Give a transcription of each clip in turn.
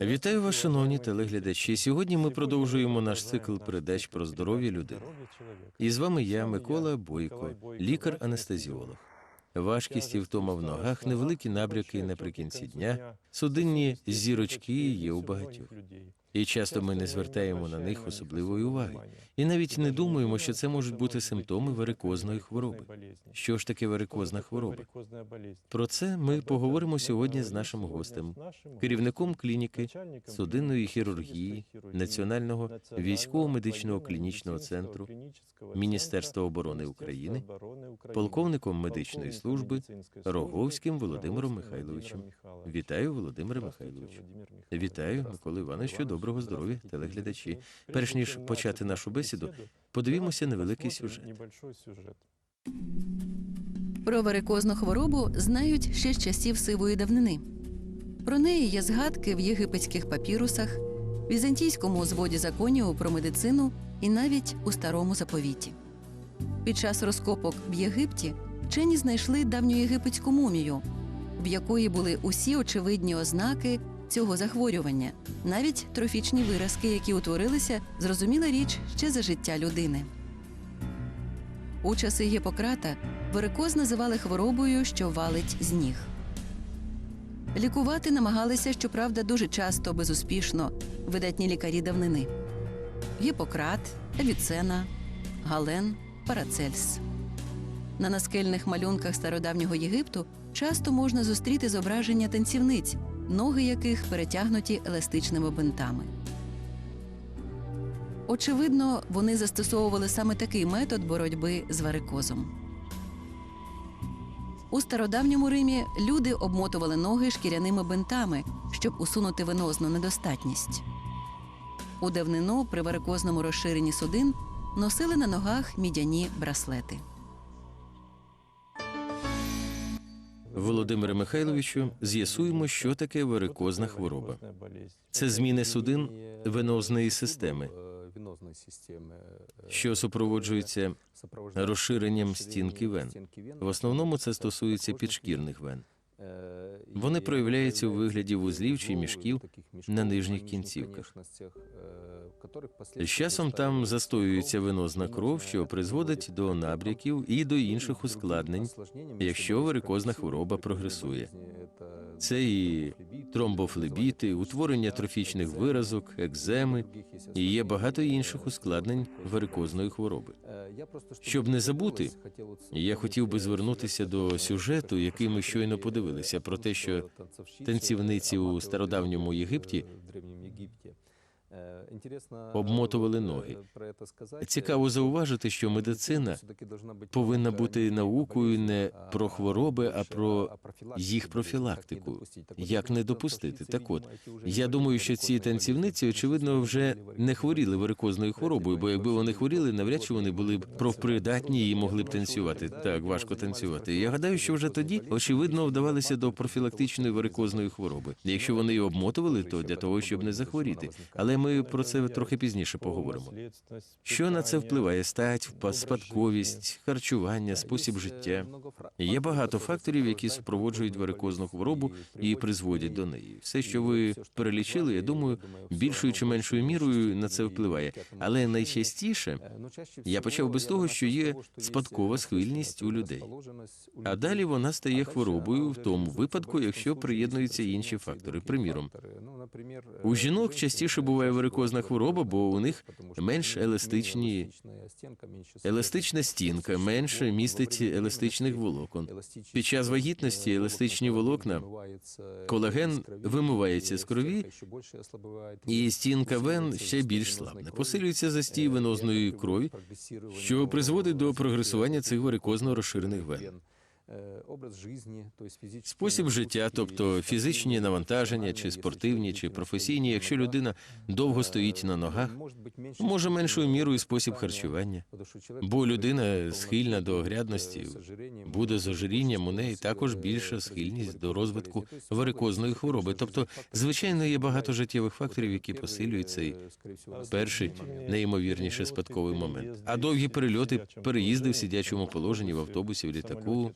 Вітаю вас, шановні телеглядачі. Сьогодні ми продовжуємо наш цикл передач про здоров'я людини. І з вами я, Микола Бойко, лікар-анестезіолог. Важкість і втома в ногах, невеликі набряки наприкінці дня, судинні зірочки є у багатьох. І часто ми не звертаємо на них особливої уваги. І навіть не думаємо, що це можуть бути симптоми варикозної хвороби. Що ж таке варикозна хвороба? Про це ми поговоримо сьогодні з нашим гостем, керівником клініки судинної хірургії Національного військово-медичного клінічного центру Міністерства оборони України, полковником медичної служби Роговським Володимиром Михайловичем. Вітаю, Володимире Михайловичу. Вітаю, Микола Івановичу. Доброго здоров'я, телеглядачі. Перш ніж почати нашу бесіду, подивімося невеликий сюжет. Про варикозну хворобу знають ще з часів сивої давнини. Про неї є згадки в єгипетських папірусах, візантійському зводі законів про медицину і навіть у старому заповіті. Під час розкопок в Єгипті вчені знайшли давньоєгипетську мумію, в якої були усі очевидні ознаки цього захворювання, навіть трофічні виразки, які утворилися, зрозуміла річ ще за життя людини. У часи Гіппократа варикоз називали хворобою, що валить з ніг. Лікувати намагалися, щоправда, дуже часто безуспішно видатні лікарі давнини: Гіппократ, Авіцена, Гален, Парацельс. На наскельних малюнках стародавнього Єгипту часто можна зустріти зображення танцівниць, ноги яких перетягнуті еластичними бинтами. Очевидно, вони застосовували саме такий метод боротьби з варикозом. У стародавньому Римі люди обмотували ноги шкіряними бинтами, щоб усунути венозну недостатність. У давнину при варикозному розширенні судин носили на ногах мідяні браслети. Володимире Михайловичу, з'ясуємо, що таке варикозна хвороба. Це зміни судин венозної системи, що супроводжується розширенням стінки вен. В основному це стосується підшкірних вен. Вони проявляються у вигляді вузлів чи мішків на нижніх кінцівках. З часом там застоюється венозна кров, що призводить до набряків і до інших ускладнень, якщо варикозна хвороба прогресує. Це і тромбофлебіти, утворення трофічних виразок, екземи і є багато інших ускладнень варикозної хвороби. Щоб не забути, я хотів би звернутися до сюжету, який ми щойно подивилися, про те, що танцівниці у стародавньому Єгипті обмотували ноги. Цікаво зауважити, що медицина повинна бути наукою не про хвороби, а про їх профілактику. Як не допустити? Так от я думаю, що ці танцівниці очевидно вже не хворіли варикозною хворобою, бо якби вони хворіли, навряд чи вони були б профпридатні і могли б танцювати. Так важко танцювати. Я гадаю, що вже тоді очевидно вдавалися до профілактичної варикозної хвороби. Якщо вони її обмотували, то для того, щоб не захворіти. Але ми про це трохи пізніше поговоримо. Що на це впливає? Стать, спадковість, харчування, спосіб життя. Є багато факторів, які супроводжують варикозну хворобу і призводять до неї. Все, що ви перелічили, я думаю, більшою чи меншою мірою на це впливає. Але найчастіше я почав би з того, що є спадкова схильність у людей. А далі вона стає хворобою в тому випадку, якщо приєднуються інші фактори. Приміром, у жінок частіше буває варикозна хвороба, бо у них менш еластичні еластична стінка, менше містить еластичних волокон. Під час вагітності еластичні волокна колаген вимивається з крові, і стінка вен ще більш слабне. Посилюється застій венозної крові, що призводить до прогресування цих варикозно розширених вен. Спосіб життя, тобто фізичні навантаження, чи спортивні, чи професійні, якщо людина довго стоїть на ногах, може меншою мірою спосіб харчування, бо людина схильна до огрядності, буде з ожирінням, у неї також більша схильність до розвитку варикозної хвороби. Тобто, звичайно, є багато життєвих факторів, які посилюють цей перший найімовірніше спадковий момент. А довгі перельоти, переїзди в сидячому положенні в автобусі, в літаку,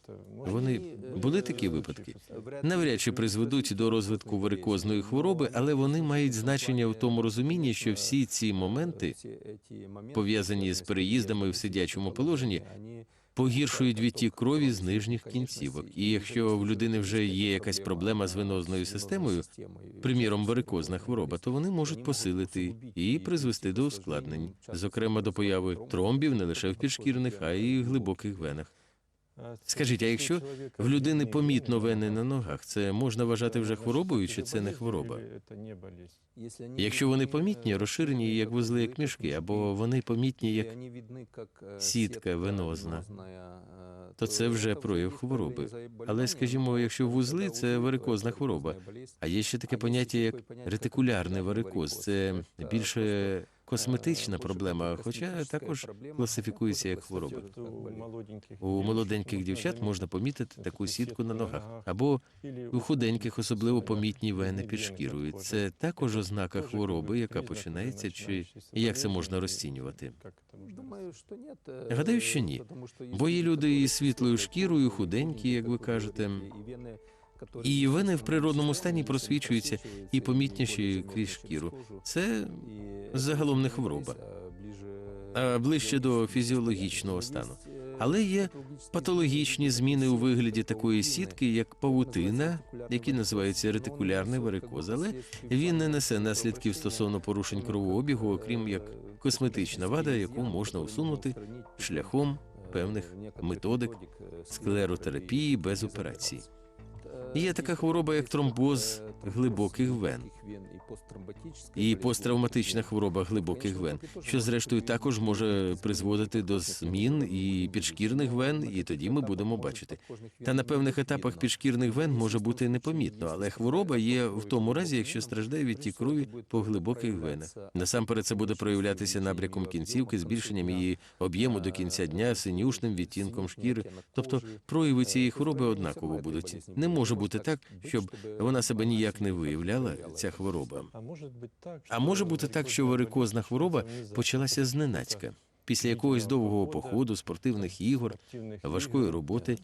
Вони були такі випадки. Навряд чи призведуть до розвитку варикозної хвороби, але вони мають значення в тому розумінні, що всі ці моменти, пов'язані з переїздами в сидячому положенні, погіршують відтік крові з нижніх кінцівок. І якщо в людини вже є якась проблема з венозною системою, приміром варикозна хвороба, то вони можуть посилити і призвести до ускладнень, зокрема до появи тромбів не лише в підшкірних, а й глибоких венах. Скажіть, а якщо в людини помітно вени на ногах, це можна вважати вже хворобою, чи це не хвороба? Якщо вони помітні, розширені як вузли, як мішки, або вони помітні як сітка венозна, то це вже прояв хвороби. Але скажімо, якщо вузли це варикозна хвороба, а є ще таке поняття як ретикулярний варикоз. Це більше косметична проблема, хоча також класифікується як хвороба. У молоденьких дівчат можна помітити таку сітку на ногах, або у худеньких особливо помітні вени під шкірою. Це також ознака хвороби, яка починається, чи як це можна розцінювати? Гадаю, що ні. Бо є люди із світлою шкірою, худенькі, як ви кажете. І вени в природному стані просвічуються і помітніші крізь шкіру. Це загалом не хвороба, а ближче до фізіологічного стану. Але є патологічні зміни у вигляді такої сітки, як павутина, які називаються ретикулярний варикоз, але він не несе наслідків стосовно порушень кровообігу, окрім як косметична вада, яку можна усунути шляхом певних методик склеротерапії без операції. Є така хвороба, як тромбоз глибоких вен і посттравматична хвороба глибоких вен, що зрештою також може призводити до змін і підшкірних вен, і тоді ми будемо бачити. Та на певних етапах підшкірних вен може бути непомітно, але хвороба є в тому разі, якщо страждає відтік крові по глибоких венах. Насамперед це буде проявлятися набряком кінцівки, збільшенням її об'єму до кінця дня, синюшним відтінком шкіри. Тобто прояви цієї хвороби однаково будуть. Не може бути так, щоб вона себе ніяк не виявляла, ця хвороба. А може бути так, що варикозна хвороба почалася зненацька. Після якогось довгого походу, спортивних ігор, важкої роботи.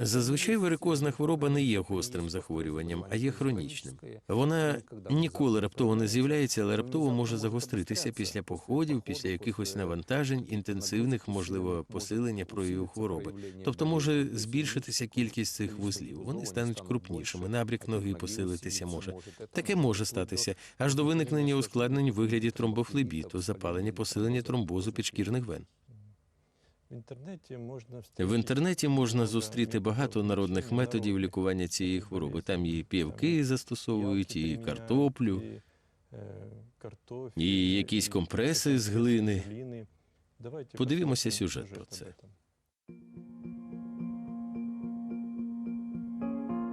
Зазвичай варикозна хвороба не є гострим захворюванням, а є хронічним. Вона ніколи раптово не з'являється, але раптово може загостритися після походів, після якихось навантажень, інтенсивних, можливо, посилення проявів хвороби. Тобто може збільшитися кількість цих вузлів. Вони стануть крупнішими. Набрік ноги посилитися може. Таке може статися аж до виникнення ускладнень в вигляді тромбофлебіту, запалення посилення тромбозу підшкірних вен. В інтернеті можна зустріти багато народних методів лікування цієї хвороби. Там і півки застосовують, і картоплю, і якісь компреси з глини. Подивімося сюжет про це.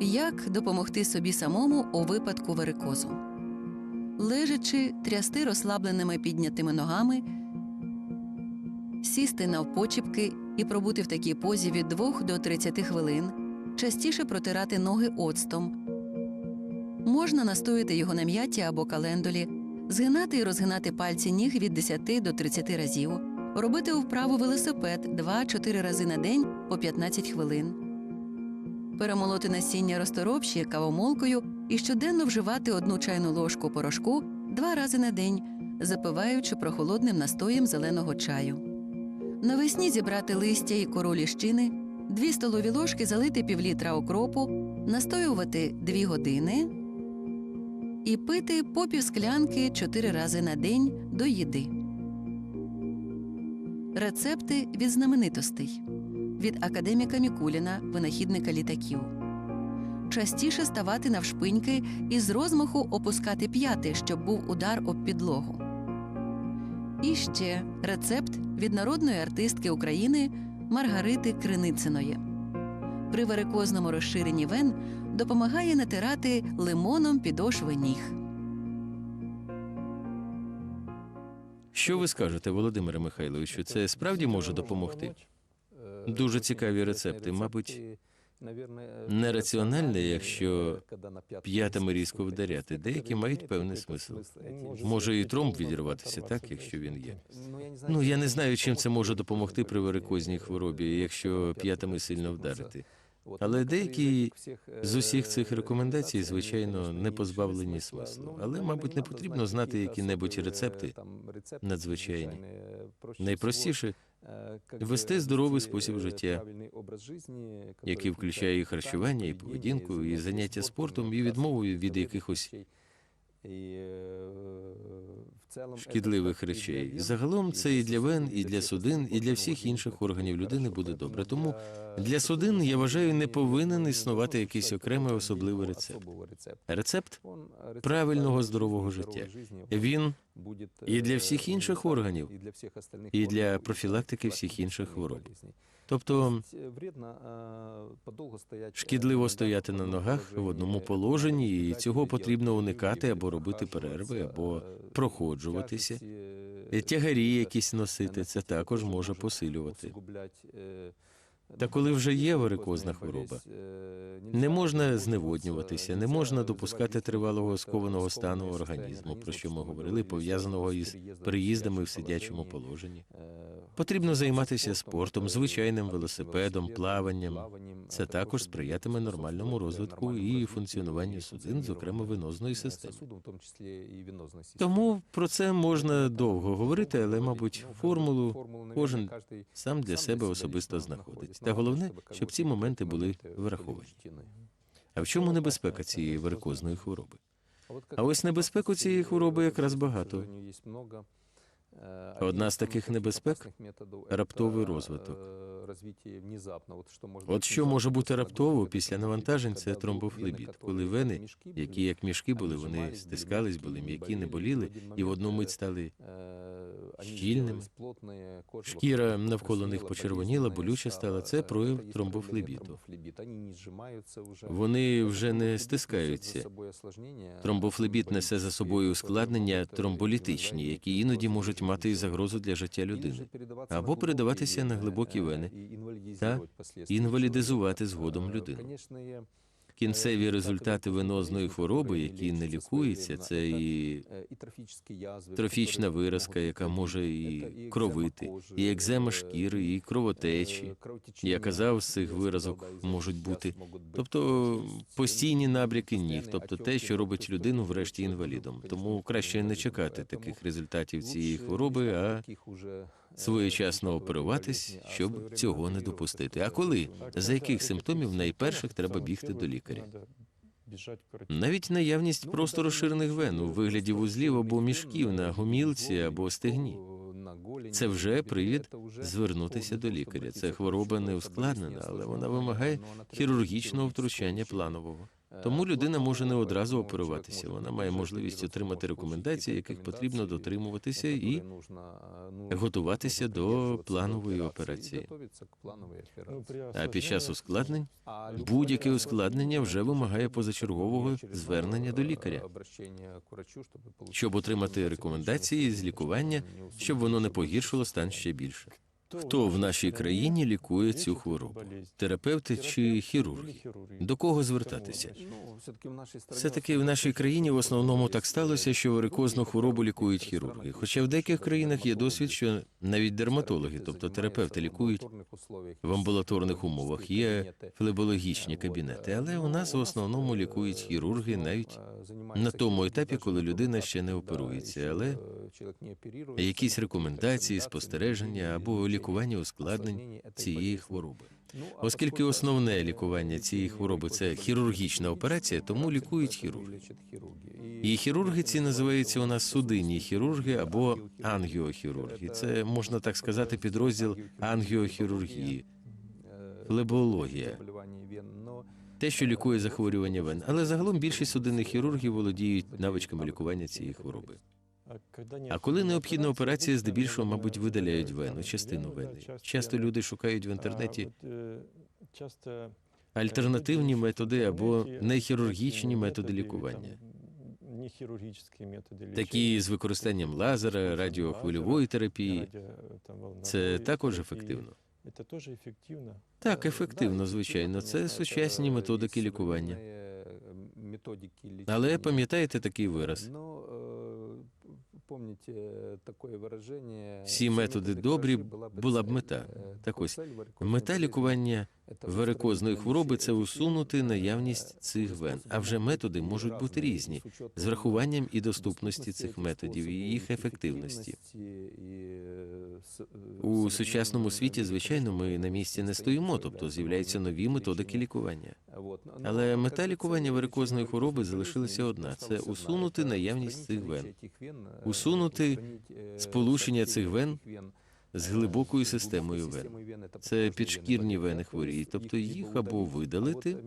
Як допомогти собі самому у випадку варикозу? Лежачи, трясти розслабленими піднятими ногами, сісти навпочіпки і пробути в такій позі від 2 до 30 хвилин, частіше протирати ноги оцтом. Можна настояти його на м'яті або календулі, згинати і розгинати пальці ніг від 10 до 30 разів, робити вправу велосипед 2-4 рази на день по 15 хвилин перемолоти насіння розторопші кавомолкою і щоденно вживати одну чайну ложку порошку два рази на день, запиваючи прохолодним настоєм зеленого чаю. Навесні зібрати листя і кору ліщини, дві столові ложки залити півлітра окропу, настоювати дві години і пити по півсклянки чотири рази на день до їди. Рецепти від знаменитостей від академіка Мікуліна, винахідника літаків. Частіше ставати навшпиньки і з розмаху опускати п'яти, щоб був удар об підлогу. І ще рецепт від народної артистки України Маргарити Кринициної. При варикозному розширенні вен допомагає натирати лимоном підошви ніг. Що ви скажете, Володимире Михайловичу? Це справді може допомогти? Дуже цікаві рецепти. Мабуть, нераціональне, якщо п'ятами різко вдаряти. Деякі мають певний смисл. Може і тромб відірватися так, якщо він є. Ну я не знаю, чим це може допомогти при варикозній хворобі, якщо п'ятами сильно вдарити. Але деякі з усіх цих рекомендацій, звичайно, не позбавлені смислу. Але, мабуть, не потрібно знати які-небудь рецепти надзвичайні. Найпростіше вести здоровий спосіб життя, який включає і харчування, і поведінку, і заняття спортом, і відмову від якихось шкідливих речей. Загалом це і для вен, і для судин, і для всіх інших органів людини буде добре. Тому для судин я вважаю, не повинен існувати якийсь окремий особливий рецепт. Рецепт правильного здорового життя. Він і для всіх інших органів, і для профілактики всіх інших хвороб. Тобто шкідливо стояти на ногах в одному положенні, і цього потрібно уникати або робити перерви, або проходжуватися. Е, Тягарі якісь носити, це також може посилювати. Та коли вже є варикозна хвороба, не можна зневоднюватися, не можна допускати тривалого скованого стану організму, про що ми говорили, пов'язаного із переїздами в сидячому положенні. Потрібно займатися спортом, звичайним велосипедом, плаванням. Це також сприятиме нормальному розвитку і функціонуванню судин, зокрема венозної системи. Тому про це можна довго говорити, але, мабуть, формулу кожен сам для себе особисто знаходить. Та головне, щоб ці моменти були враховані. А в чому небезпека цієї варикозної хвороби? А ось небезпеку цієї хвороби якраз багато. Одна з таких небезпек раптовий розвиток. От що може бути раптово після навантажень, це тромбофлебіт, коли вени, які як мішки були, вони стискались, були м'які, не боліли, і в одну мить стали щільними. Шкіра навколо них почервоніла, болюча стала. Це прояв тромбофлебіту. Вони вже не стискаються. Тромбофлебіт несе за собою ускладнення тромболітичні, які іноді можуть мати і загрозу для життя людини, або передаватися на глибокі вени та інвалідизувати згодом людину. Кінцеві результати венозної хвороби, які не лікуються, це і трофічна виразка, яка може і кровити, і екзема шкіри, і кровотечі. Я казав, з цих виразок можуть бути, тобто постійні набряки ніг, тобто те, що робить людину врешті інвалідом. Тому краще не чекати таких результатів цієї хвороби, а своєчасно оперуватись, щоб цього не допустити. А коли за яких симптомів найперших треба бігти до лікаря? Навіть наявність просто розширених вен у вигляді вузлів або мішків на гомілці або стегні. Це вже привід звернутися до лікаря. Це хвороба не ускладнена, але вона вимагає хірургічного втручання планового. Тому людина може не одразу оперуватися. Вона має можливість отримати рекомендації, яких потрібно дотримуватися, і готуватися до планової операції. А під час ускладнень будь-яке ускладнення вже вимагає позачергового звернення до лікаря, щоб отримати рекомендації з лікування, щоб воно не погіршило стан ще більше. Хто в нашій країні лікує цю хворобу? Терапевти чи хірурги? До кого звертатися? Все таки в нашій країні в основному так сталося, що варикозну хворобу лікують хірурги. Хоча в деяких країнах є досвід, що навіть дерматологи, тобто терапевти, лікують в амбулаторних умовах. Є флебологічні кабінети, але у нас в основному лікують хірурги навіть на тому етапі, коли людина ще не оперується, але якісь рекомендації, спостереження або лікування ускладнень цієї хвороби. Оскільки основне лікування цієї хвороби це хірургічна операція, тому лікують хірурги. І хірурги ці називаються у нас судинні хірурги або ангіохірурги. Це можна так сказати, підрозділ ангіохірургії, флебологія. Те, що лікує захворювання вен, але загалом більшість судинних хірургів володіють навичками лікування цієї хвороби. А коли необхідна операція, здебільшого, мабуть, видаляють вену, частину вени. Часто люди шукають в інтернеті альтернативні методи або нехірургічні методи лікування, такі з використанням лазера, радіохвильової терапії. Це також ефективно. Так, ефективно, звичайно, це сучасні методики лікування. Але пам'ятаєте такий вираз? Всі методи добрі, була б мета. Так ось, мета лікування варикозної хвороби це усунути наявність цих вен. А вже методи можуть бути різні з врахуванням і доступності цих методів і їх ефективності. У сучасному світі, звичайно, ми на місці не стоїмо, тобто з'являються нові методики лікування. Але мета лікування варикозної хвороби залишилася одна: це усунути наявність цих вен, усунути сполучення цих вен з глибокою системою вен. Це підшкірні вени хворіють, тобто їх або видалити.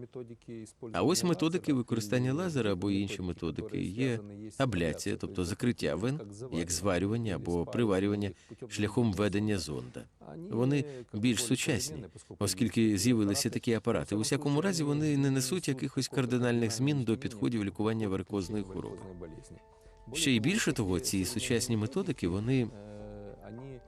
А ось методики використання лазера або інші методики є абляція, тобто закриття вен, як зварювання або приварювання шляхом введення зонда. Вони більш сучасні, оскільки з'явилися такі апарати. У всякому разі, вони не несуть якихось кардинальних змін до підходів лікування варикозної хвороби. Ще й більше того, ці сучасні методики вони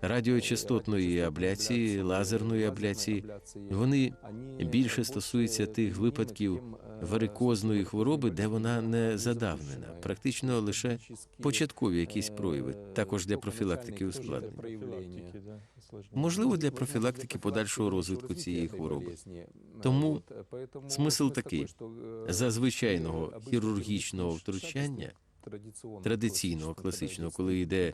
радіочастотної абляції, лазерної абляції, вони більше стосуються тих випадків варикозної хвороби, де вона не задавнена, практично лише початкові якісь прояви, також для профілактики ускладнень. Можливо, для профілактики подальшого розвитку цієї хвороби. Тому смисл такий: за звичайного хірургічного втручання, традиційного класичного, коли йде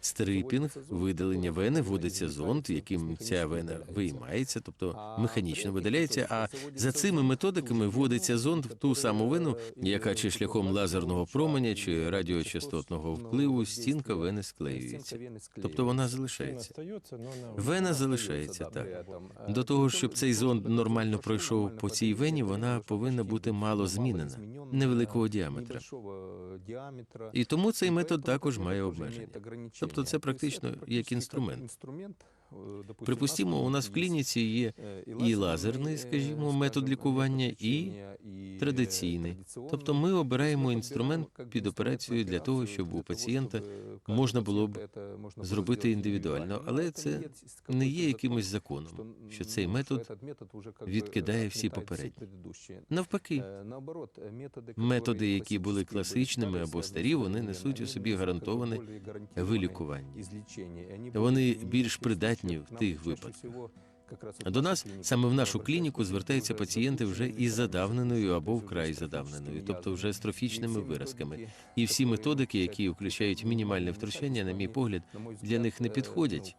стрипінг, видалення вени, вводиться зонд, яким ця вена виймається, тобто механічно видаляється. А за цими методиками вводиться зонд в ту саму вену, яка чи шляхом лазерного променя, чи радіочастотного впливу стінка вени склеюється. Тобто вона залишається. но Вена залишається так. До того, щоб цей зонд нормально пройшов по цій вені, вона повинна бути мало змінена, невеликого діаметра. І тому цей метод також має обмеження. Тобто це практично як інструмент. Припустімо, у нас в клініці є і лазерний, скажімо, метод лікування, і традиційний. Тобто ми обираємо інструмент під операцію для того, щоб у пацієнта можна було б зробити індивідуально, але це не є якимось законом, що цей метод відкидає всі попередні. Навпаки, методи, які були класичними або старі, вони несуть у собі гарантоване вилікування. Вони більш придатні в тих випадках. До нас саме в нашу клініку звертаються пацієнти вже із задавненою або вкрай задавненою, тобто вже з трофічними виразками. І всі методики, які включають мінімальне втручання, на мій погляд, для них не підходять.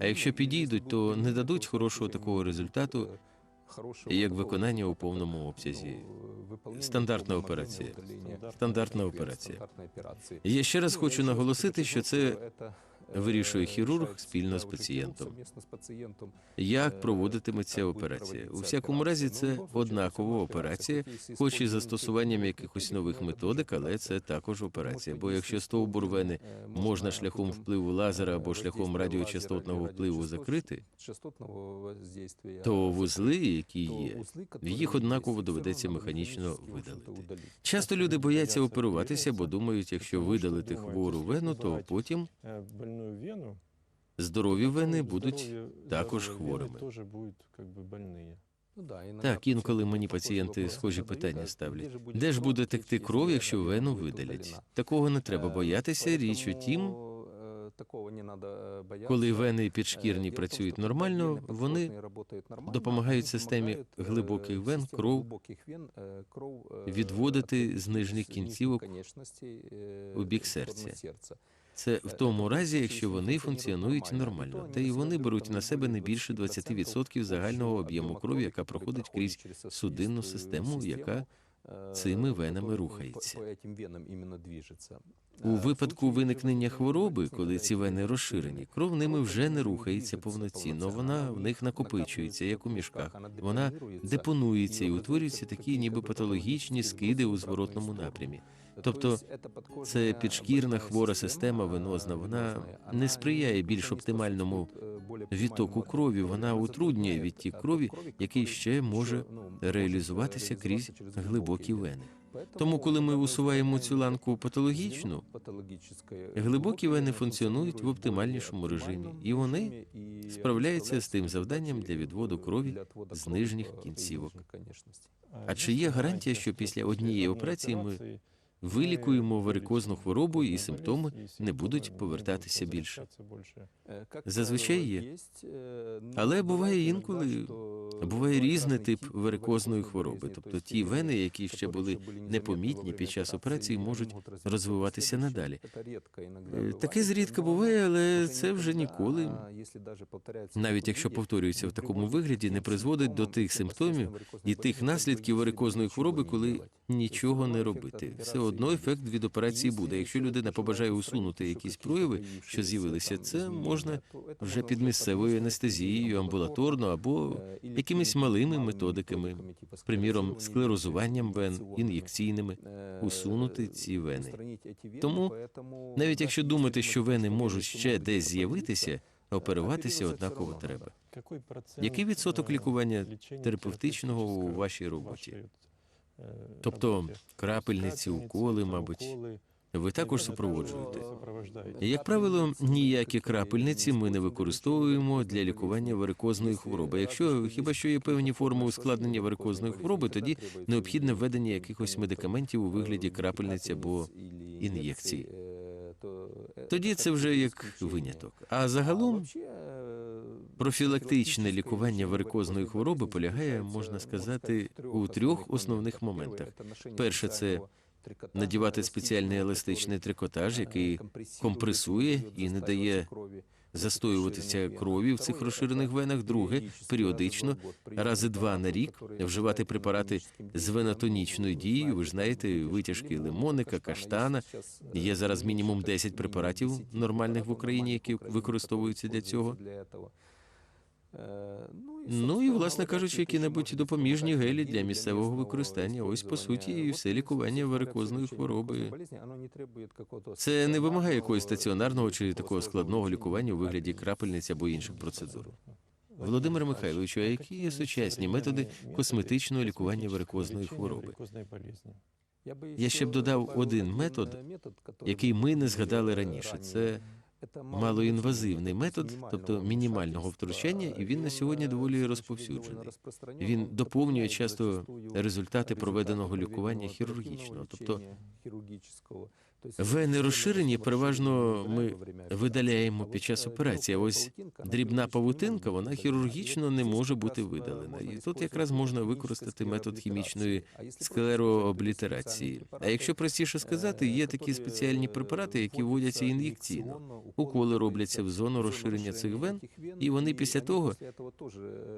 А якщо підійдуть, то не дадуть хорошого такого результату, як виконання у повному обсязі. Стандартна операція. Стандартна операція. Я ще раз хочу наголосити, що це вирішує хірург спільно з пацієнтом. Як проводитиметься операція? У всякому разі, це однакова операція, хоч і застосуванням якихось нових методик, але це також операція. Бо якщо стовбур вени можна шляхом впливу лазера або шляхом радіочастотного впливу закрити, то вузли, які є, їх однаково доведеться механічно видалити. Часто люди бояться оперуватися, бо думають, якщо видалити хвору вену, то потім здорові вени будуть здоровье- також здоровые вены хворими. Тоже будут как бы больные. Так, інколи мені пацієнти схожі питання ставлять. Де ж буде текти кров, якщо вену видалять? Такого не треба боятися. Річ у тім, коли вени підшкірні працюють нормально, вони допомагають системі глибоких вен кров відводити з нижніх кінцівок у бік серця. Це в тому разі, якщо вони функціонують нормально, та й вони беруть на себе не більше 20% загального об'єму крові, яка проходить крізь судинну систему, яка цими венами рухається. У випадку виникнення хвороби, коли ці вени розширені, кров ними вже не рухається повноцінно. Вона в них накопичується, як у мішках. Вона депонується і утворюються такі, ніби патологічні скиди у зворотному напрямі. Тобто це підшкірна хвора система венозна. Вона не сприяє більш оптимальному відтоку крові. Вона утруднює відтік крові, який ще може реалізуватися крізь глибокі вени. Тому, коли ми усуваємо цю ланку патологічну, глибокі вени функціонують в оптимальнішому режимі, і вони справляються з тим завданням для відводу крові з нижніх кінцівок. А чи є гарантія, що після однієї операції ми вилікуємо варикозну хворобу і симптоми не будуть повертатися більше? Зазвичай є. Але буває інколи буває різний тип варикозної хвороби, тобто ті вени, які ще були непомітні під час операції, можуть розвиватися надалі. Е, Таке зрідка буває, але це вже ніколи, навіть якщо повторюється в такому вигляді, не призводить до тих симптомів і тих наслідків варикозної хвороби, коли нічого не робити. Все одно ефект від операції буде. Якщо людина побажає усунути якісь прояви, що з'явилися, це можна вже під місцевою анестезією, амбулаторно або якимись малими методиками, приміром, склерозуванням вен, ін'єкційними, усунути ці вени. Тому, навіть якщо думати, що вени можуть ще десь з'явитися, оперуватися однаково треба. Який відсоток лікування терапевтичного у вашій роботі? Тобто крапельниці, уколи, мабуть, ви також супроводжуєте. Як правило, ніякі крапельниці ми не використовуємо для лікування варикозної хвороби. Якщо хіба що є певні форми ускладнення варикозної хвороби, тоді необхідне введення якихось медикаментів у вигляді крапельниці або ін'єкції. Тоді це вже як виняток. А загалом профілактичне лікування варикозної хвороби полягає, можна сказати, у трьох основних моментах. Перше це надівати спеціальний еластичний трикотаж, який компресує і не дає застоюватися крові в цих розширених венах. Друге, періодично, рази два на рік, вживати препарати з венотонічною дією. Ви знаєте, витяжки лимонника, каштана. Є зараз мінімум 10 препаратів нормальних в Україні, які використовуються для цього. Ну і, власне кажучи, які-небудь допоміжні гелі для місцевого використання. Ось по суті, і все лікування варикозної хвороби. Це не вимагає якогось стаціонарного чи такого складного лікування у вигляді крапельниць або інших процедур. Володимир Михайловичу, а які є сучасні методи косметичного лікування варикозної хвороби? Я ще б додав один метод, який ми не згадали раніше. Це малоінвазивний метод, тобто мінімального втручання, і він на сьогодні доволі розповсюджений. Він доповнює часто результати проведеного лікування хірургічного, тобто вени розширені, переважно ми видаляємо під час операції. Ось дрібна павутинка, вона хірургічно не може бути видалена. І тут якраз можна використати метод хімічної склерооблітерації. А якщо простіше сказати, є такі спеціальні препарати, які вводяться ін'єкційно. Уколи робляться в зону розширення цих вен, і вони після того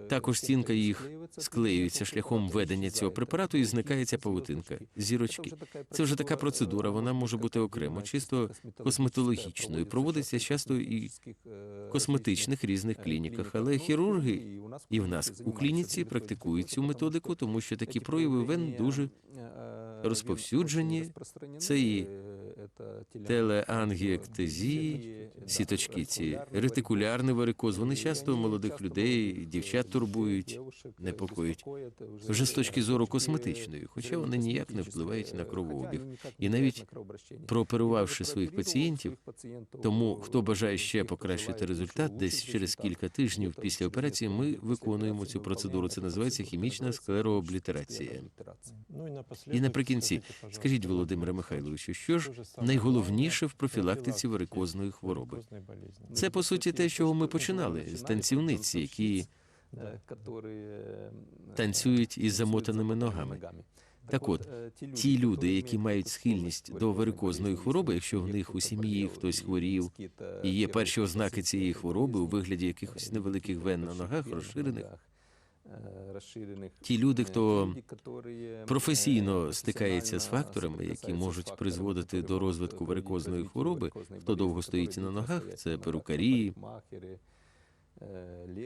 також стінка їх склеюється шляхом введення цього препарату, і зникає ця павутинка, зірочки. Це вже така процедура, вона може бути окремо, чисто косметологічною. Проводиться часто і в косметичних різних клініках, але хірурги і в нас у клініці практикують цю методику, тому що такі прояви вен дуже розповсюджені. Це і телеангіектезії, сіточки ці, ретикулярний варикоз. Вони часто молодих людей, дівчат турбують, непокоїть. Вже з точки зору косметичної, хоча вони ніяк не впливають на кровообіг. І навіть прооперувавши своїх пацієнтів, тому хто бажає ще покращити результат, десь через кілька тижнів після операції ми виконуємо цю процедуру. Це називається хімічна склерооблітерація. І наприкінці, скажіть, Володимире Михайловичу, що ж найголовніше в профілактиці варикозної хвороби? Це по суті те, чого ми починали з танцівниць, які танцюють із замотаними ногами. Так от, ті люди, які мають схильність до варикозної хвороби, якщо в них у сім'ї хтось хворів, і є перші ознаки цієї хвороби у вигляді якихось невеликих вен на ногах, розширених, ті люди, хто професійно стикається з факторами, які можуть призводити до розвитку варикозної хвороби, хто довго стоїть на ногах, це перукарі,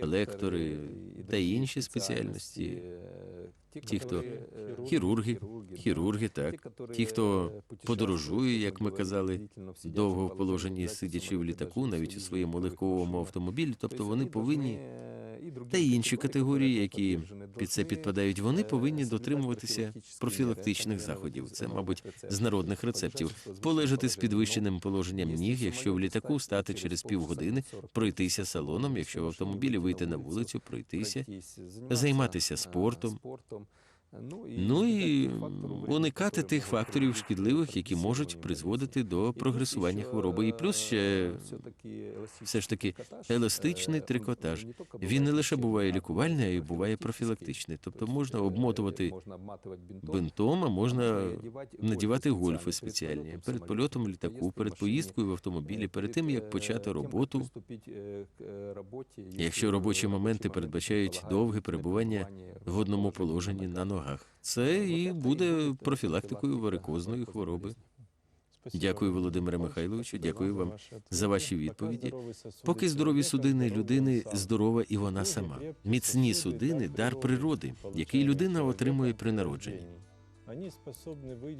лектори та інші спеціальності. Ті, хто хірурги, хірурги, так. ті, хто подорожує, як ми казали, довго в положенні сидячи в літаку, навіть у своєму легковому автомобілі, тобто вони повинні та інші категорії, які під це підпадають, вони повинні дотримуватися профілактичних заходів. Це, мабуть, з народних рецептів. Полежати з підвищеним положенням ніг, якщо в літаку стати через півгодини, пройтися салоном, якщо в автомобілі вийти на вулицю, пройтися, займатися спортом. Ну і уникати тих факторів шкідливих, які можуть призводити до прогресування хвороби. І плюс ще все ж таки еластичний трикотаж. Він не лише буває лікувальний, а й буває профілактичний. Тобто можна обмотувати бинтом, а можна надівати гольфи спеціальні перед польотом в літаку, перед поїздкою в автомобілі, перед тим як почати роботу. Якщо робочі моменти передбачають довге перебування в одному положенні на ногах, це і буде профілактикою варикозної хвороби. Дякую, Володимире Михайловичу. Дякую вам за ваші відповіді. Поки здорові судини людини здорова і вона сама. Міцні судини дар природи, який людина отримує при народженні.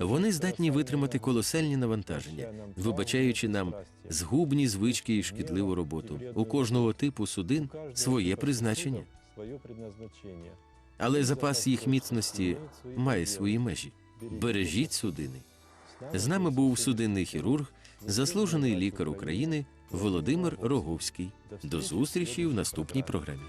Вони здатні витримати колосальні навантаження, вибачаючи нам згубні звички і шкідливу роботу. У кожного типу судин своє призначення, але запас їх міцності має свої межі. Бережіть судини. З нами був судинний хірург, заслужений лікар України Володимир Роговський. До зустрічі в наступній програмі.